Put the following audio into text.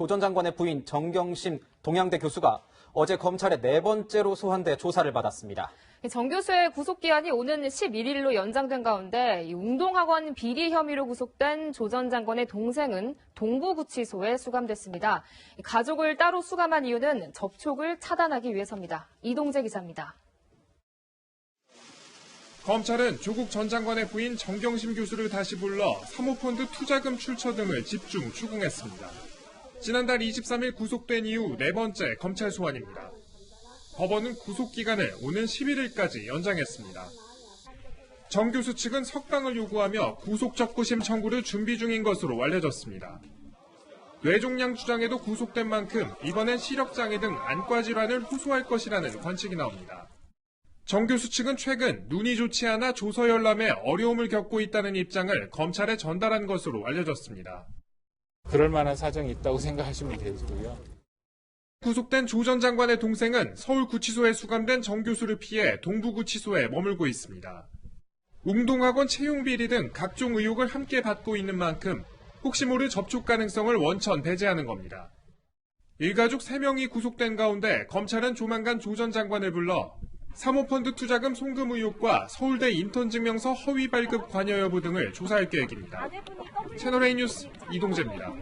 조 전 장관의 부인 정경심 동양대 교수가 어제 검찰에 네 번째로 소환돼 조사를 받았습니다. 정 교수의 구속기한이 오는 11일로 연장된 가운데 이 웅동학원 비리 혐의로 구속된 조 전 장관의 동생은 동부구치소에 수감됐습니다. 가족을 따로 수감한 이유는 접촉을 차단하기 위해서입니다. 이동재 기자입니다. 검찰은 조국 전 장관의 부인 정경심 교수를 다시 불러 사모펀드 투자금 출처 등을 집중 추궁했습니다. 지난달 23일 구속된 이후 네 번째 검찰 소환입니다. 법원은 구속 기간을 오는 11일까지 연장했습니다. 정 교수 측은 석방을 요구하며 구속 적부심 청구를 준비 중인 것으로 알려졌습니다. 뇌종양 주장에도 구속된 만큼 이번엔 시력장애 등 안과 질환을 호소할 것이라는 관측이 나옵니다. 정 교수 측은 최근 눈이 좋지 않아 조서 열람에 어려움을 겪고 있다는 입장을 검찰에 전달한 것으로 알려졌습니다. 그럴 만한 사정이 있다고 생각하시면 되고요. 구속된 조 전 장관의 동생은 서울구치소에 수감된 정 교수를 피해 동부구치소에 머물고 있습니다. 웅동학원 채용 비리 등 각종 의혹을 함께 받고 있는 만큼 혹시 모를 접촉 가능성을 원천 배제하는 겁니다. 일가족 3명이 구속된 가운데 검찰은 조만간 조 전 장관을 불러 사모펀드 투자금 송금 의혹과 서울대 인턴 증명서 허위 발급 관여 여부 등을 조사할 계획입니다. 채널A 뉴스 이동재입니다.